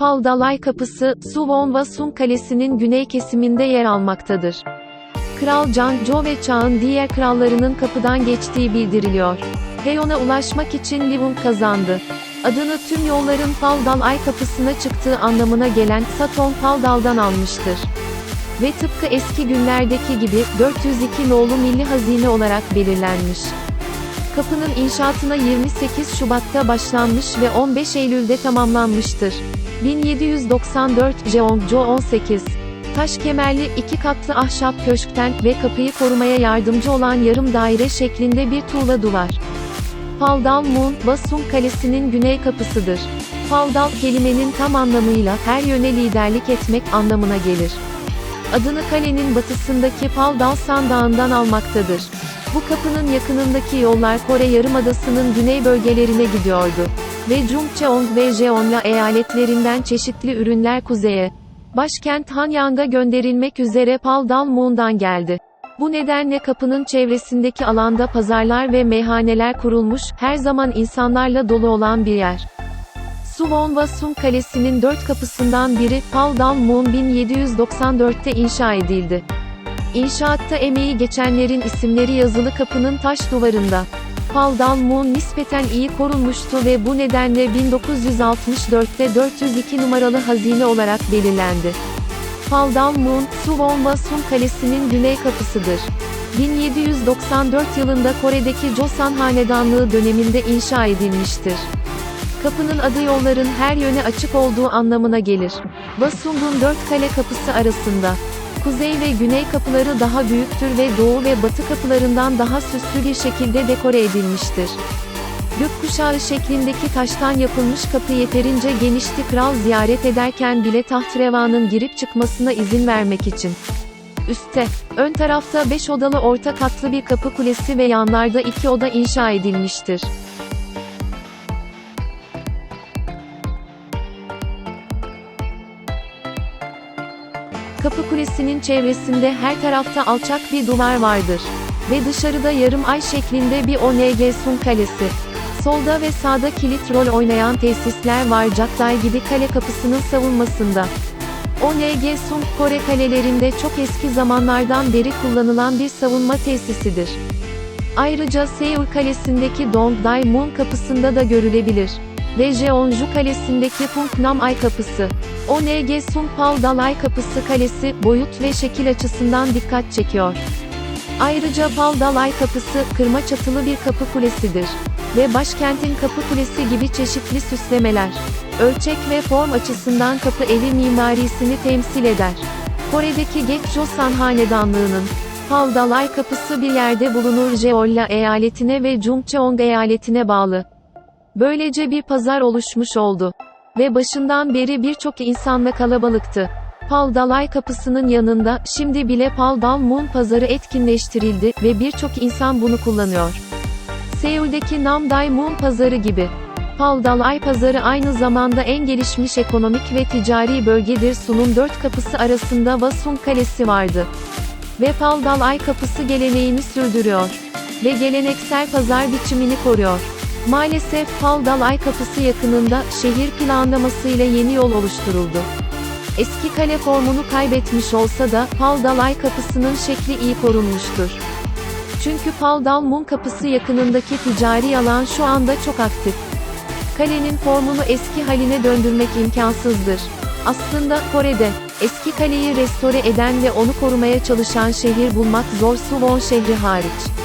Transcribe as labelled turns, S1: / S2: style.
S1: Paldalay Kapısı, Suwon Kalesi'nin güney kesiminde yer almaktadır. Kral Jangjo ve çağın diğer krallarının kapıdan geçtiği bildiriliyor. Heyon'a ulaşmak için Livung kazandı. Adını tüm yolların Paldal Ay Kapısı'na çıktığı anlamına gelen Saton Paldal'dan almıştır. Ve tıpkı eski günlerdeki gibi, 402 nolu milli hazine olarak belirlenmiş. Kapının inşaatına 28 Şubat'ta başlanmış ve 15 Eylül'de tamamlanmıştır. 1794 Jeongjo 18 Taş kemerli, iki katlı ahşap köşkten ve kapıyı korumaya yardımcı olan yarım daire şeklinde bir tuğla duvar. Paldal Moon, Basung Kalesi'nin güney kapısıdır. Paldal kelimenin tam anlamıyla her yöne liderlik etmek anlamına gelir. Adını kalenin batısındaki Paldal Sandağı'ndan almaktadır. Bu kapının yakınındaki yollar Kore Yarımadası'nın güney bölgelerine gidiyordu. Ve Jungcheong ve Jeonla eyaletlerinden çeşitli ürünler kuzeye, başkent Hanyang'a gönderilmek üzere Paldal Moon'dan geldi. Bu nedenle kapının çevresindeki alanda pazarlar ve meyhaneler kurulmuş, her zaman insanlarla dolu olan bir yer. Suwon Wasung Kalesi'nin dört kapısından biri, Paldal Moon 1794'te inşa edildi. İnşaatta emeği geçenlerin isimleri yazılı kapının taş duvarında. Paldal Moon nispeten iyi korunmuştu ve bu nedenle 1964'te 402 numaralı hazine olarak belirlendi. Paldal Moon, Suwon Wasung Kalesi'nin güney kapısıdır. 1794 yılında Kore'deki Joseon Hanedanlığı döneminde inşa edilmiştir. Kapının adı yolların her yöne açık olduğu anlamına gelir. Wasung'un dört kale kapısı arasında. Kuzey ve güney kapıları daha büyüktür ve doğu ve batı kapılarından daha süslü bir şekilde dekore edilmiştir. Gökkuşağı şeklindeki taştan yapılmış kapı yeterince genişti kral ziyaret ederken bile tahtrevanın girip çıkmasına izin vermek için. Üste, ön tarafta 5 odalı orta katlı bir kapı kulesi ve yanlarda 2 oda inşa edilmiştir. Kapı kulesinin çevresinde her tarafta alçak bir duvar vardır. Ve dışarıda yarım ay şeklinde bir ONG Sun Kalesi. Solda ve sağda kilit rol oynayan tesisler var Caktay gibi kale kapısının savunmasında. ONG Sun, Kore kalelerinde çok eski zamanlardan beri kullanılan bir savunma tesisidir. Ayrıca Seul Kalesi'ndeki Dongdaemun kapısında da görülebilir. Ve Jeonju Kalesi'ndeki Pungnam Ay Kapısı. ONG Sun Paldalay Kapısı Kalesi, boyut ve şekil açısından dikkat çekiyor. Ayrıca Paldalay Kapısı, kırma çatılı bir kapı kulesidir. Ve başkentin kapı kulesi gibi çeşitli süslemeler, ölçek ve form açısından kapı evi mimarisini temsil eder. Kore'deki Gekjoseon Hanedanlığı'nın, Paldalay Kapısı bir yerde bulunur Jeolla eyaletine ve Jungcheong eyaletine bağlı. Böylece bir pazar oluşmuş oldu. Ve başından beri birçok insanla kalabalıktı. Paldalay kapısının yanında, şimdi bile Paldal Moon pazarı etkinleştirildi ve birçok insan bunu kullanıyor. Seul'deki Namdae Moon pazarı gibi. Paldalay pazarı aynı zamanda en gelişmiş ekonomik ve ticari bölgedir Sun'un dört kapısı arasında Wasung Kalesi vardı. Ve Paldalay kapısı geleneğini sürdürüyor. Ve geleneksel pazar biçimini koruyor. Maalesef Paldalay kapısı yakınında, şehir planlamasıyla yeni yol oluşturuldu. Eski kale formunu kaybetmiş olsa da, Paldalay kapısının şekli iyi korunmuştur. Çünkü Paldal Mun kapısı yakınındaki ticari alan şu anda çok aktif. Kalenin formunu eski haline döndürmek imkansızdır. Aslında, Kore'de, eski kaleyi restore eden ve onu korumaya çalışan şehir bulmak zor Suwon şehri hariç.